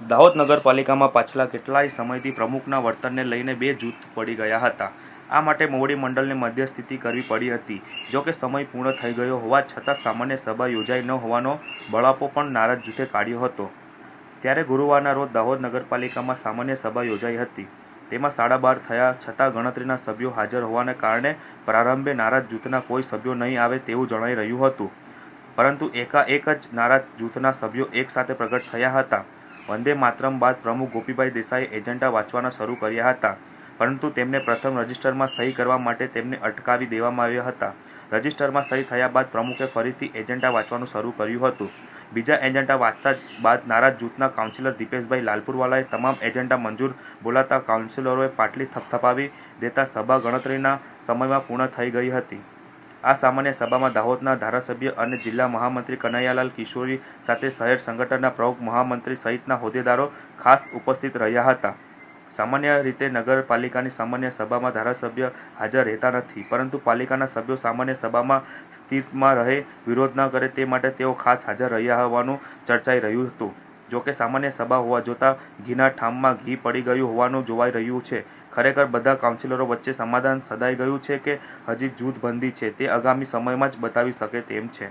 દાહોદ નગરપાલિકામાં પાછલા કેટલાય સમયથી પ્રમુખના વર્તનને લઈને બે જૂથ પડી ગયા હતા. આ માટે મોવડી મંડળને મધ્યસ્થિતિ કરવી પડી હતી. જો કે સમય પૂર્ણ થઈ ગયો હોવા છતાં સામાન્ય સભા યોજાઈ ન હોવાનો બળાપો પણ નારાજ જૂથે કાઢ્યો હતો. ત્યારે ગુરુવારના રોજ દાહોદ નગરપાલિકામાં સામાન્ય સભા યોજાઈ હતી. તેમાં સાડા બાર થયા છતાં ગણતરીના સભ્યો હાજર હોવાને કારણે પ્રારંભે નારાજ જૂથના કોઈ સભ્યો નહીં આવે તેવું જણાઈ રહ્યું હતું. પરંતુ એકાએક જ નારાજ જૂથના સભ્યો એકસાથે પ્રગટ થયા હતા. વંદે માતરમ બાદ પ્રમુખ ગોપીભાઈ દેસાઈએ એજન્ડા વાંચવાના શરૂ કર્યા હતા. પરંતુ તેમને પ્રથમ રજિસ્ટરમાં સહી કરવા માટે તેમને અટકાવી દેવામાં આવ્યા હતા. રજિસ્ટરમાં સહી થયા બાદ પ્રમુખે ફરીથી એજન્ડા વાંચવાનું શરૂ કર્યું હતું. બીજા એજન્ડા વાંચતા બાદ નારાજ જૂથના કાઉન્સિલર દીપેશભાઈ લાલપુરવાલાએ તમામ એજન્ડા મંજૂર બોલાતા કાઉન્સિલરોએ પાટલી થપથપાવી દેતા સભા ગણતરીના સમયમાં પૂર્ણ થઈ ગઈ હતી. આ સામાન્ય સભામાં દાહોદના ધારાસભ્ય અને જિલ્લા મહામંત્રી કનૈયાલાલ કિશોરી સાથે શહેર સંગઠનના પ્રમુખ મહામંત્રી સહિતના હોદ્દેદારો ખાસ ઉપસ્થિત રહ્યા હતા. સામાન્ય રીતે નગરપાલિકાની સામાન્ય સભામાં ધારાસભ્ય હાજર રહેતા નથી, પરંતુ પાલિકાના સભ્યો સામાન્ય સભામાં સ્થિતમાં રહે, વિરોધ ન કરે તે માટે તેઓ ખાસ હાજર રહ્યા હોવાનું ચર્ચાઈ રહ્યું હતું. જોકે સામાન્ય સભા હોવા જોતા ઘીના ઠામમાં ઘી પડી ગયું હોવાનું જોવાઈ રહ્યું છે. ખરેખર બધા કાઉન્સિલરો વચ્ચે સમાધાન સધાઈ ગયું છે કે હજી જૂથબંધી છે તે આગામી સમયમાં જ બતાવી શકે તેમ છે.